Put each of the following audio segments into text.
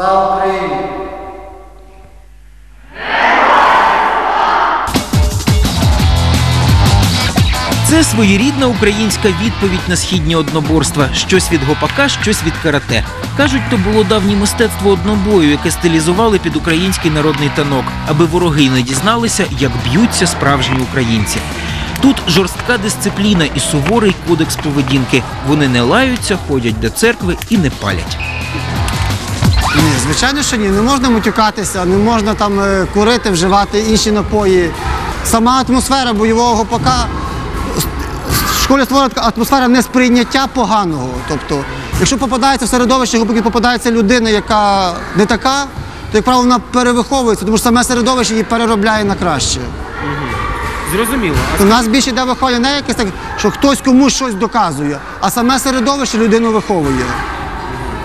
Слава Україні! Це своєрідна українська відповідь на східні одноборства: щось від гопака, щось від карате. Кажуть, то було давнє мистецтво однобою, яке стилізували під український народний танок, аби вороги не дізналися, як б'ються справжні українці. Тут жорстка дисципліна і суворий кодекс поведінки. Вони не лаються, ходять до церкви і не палять. Ні, звичайно, що ні. Не можна матюкатися, не можна там е, курити, вживати інші напої. Сама атмосфера бойового гопака в школі створена атмосфера несприйняття поганого. Тобто, якщо попадається в середовище гопаків, попадається людина, яка не така, то, як правило, вона перевиховується, тому що саме середовище її переробляє на краще. Зрозуміло. У нас більше йде виховання не якесь так, що хтось комусь щось доказує, а саме середовище людину виховує.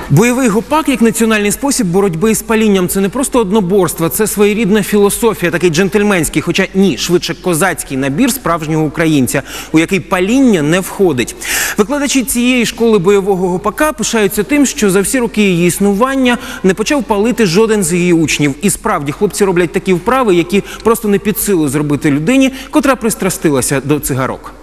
Бойовий гопак як національний спосіб боротьби з палінням це не просто одноборство, це своєрідна філософія, такий джентльменський, хоча ні, швидше козацький набір справжнього українця, у який паління не входить. Викладачі цієї школи бойового гопака пишаються тим, що за всі роки її існування не почав палити жоден з її учнів. І справді хлопці роблять такі вправи, які просто не під силу зробити людині, котра пристрастилася до цигарок.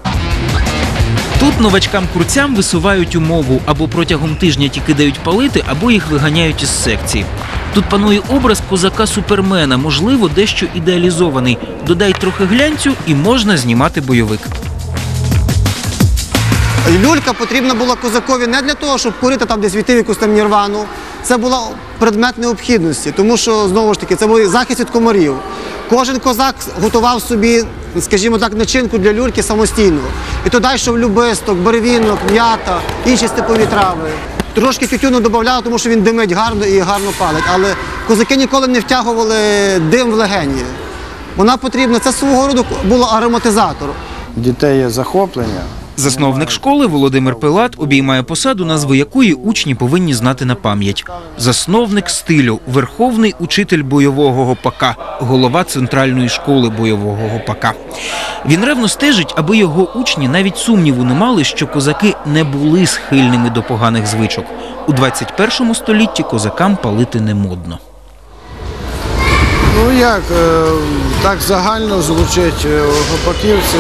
Тут новачкам-курцям висувають умову або протягом тижня ті кидають палити, або їх виганяють із секції. Тут панує образ козака-супермена, можливо, дещо ідеалізований. Додай трохи глянцю і можна знімати бойовик. Люлька потрібна була козакові не для того, щоб курити там десь війти в якусь там нірвану. Це була предмет необхідності, тому що знову ж таки це був захист від комарів. Кожен козак готував собі, скажімо так, начинку для люльки самостійно. І туди йшов любисток, барвінок, м'ята, інші степові трави. Трошки тютюну додавали, тому що він димить гарно і гарно палить. Але козаки ніколи не втягували дим в легені. Вона потрібна, це свого роду було ароматизатор. дітей є захоплення. Засновник школи Володимир Пилат обіймає посаду, назву якої учні повинні знати на пам'ять. Засновник стилю, верховний учитель бойового гопака, голова центральної школи бойового гопака. Він ревно стежить, аби його учні навіть сумніву не мали, що козаки не були схильними до поганих звичок. У 21 столітті козакам палити не модно. Ну як, е, так загально звучить е, гопаківці.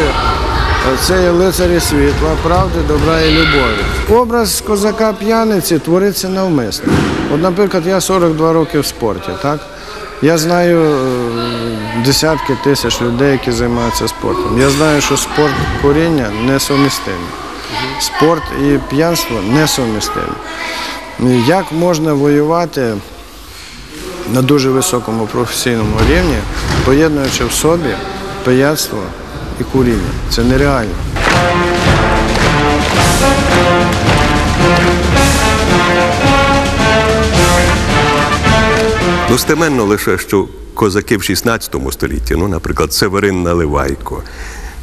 Це є лицарі світла, правди, добра і любові. Образ козака п'яниці твориться навмисно. От, наприклад, я 42 роки в спорті, так? Я знаю е, десятки тисяч людей, які займаються спортом. Я знаю, що спорт куріння несумістимі. Спорт і п'янство несумістимі. Як можна воювати на дуже високому професійному рівні, поєднуючи в собі пияцтво і куріння. Це нереально. Достеменно лише, що козаки в 16 столітті, ну, наприклад, Северин Наливайко,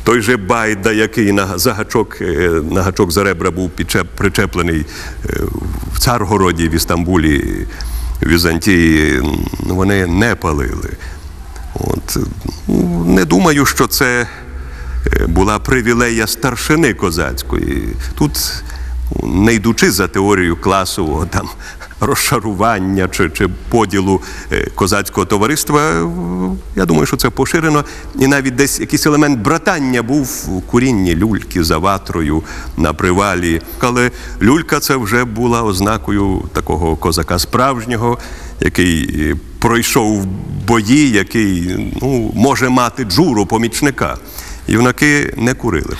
той же Байда, який на за гачок, е, на гачок за ребра був підчеп, причеплений е, в Царгороді в Істамбулі, в Візантії, ну, вони не палили. От, ну, не думаю, що це була привілея старшини козацької. Тут, не йдучи за теорією класового там, розшарування чи, чи поділу е, козацького товариства, я думаю, що це поширено. І навіть десь якийсь елемент братання був у курінні люльки за ватрою на привалі. Але люлька це вже була ознакою такого козака справжнього, який е, пройшов бої, який ну, може мати джуру помічника. Юнаки не курили.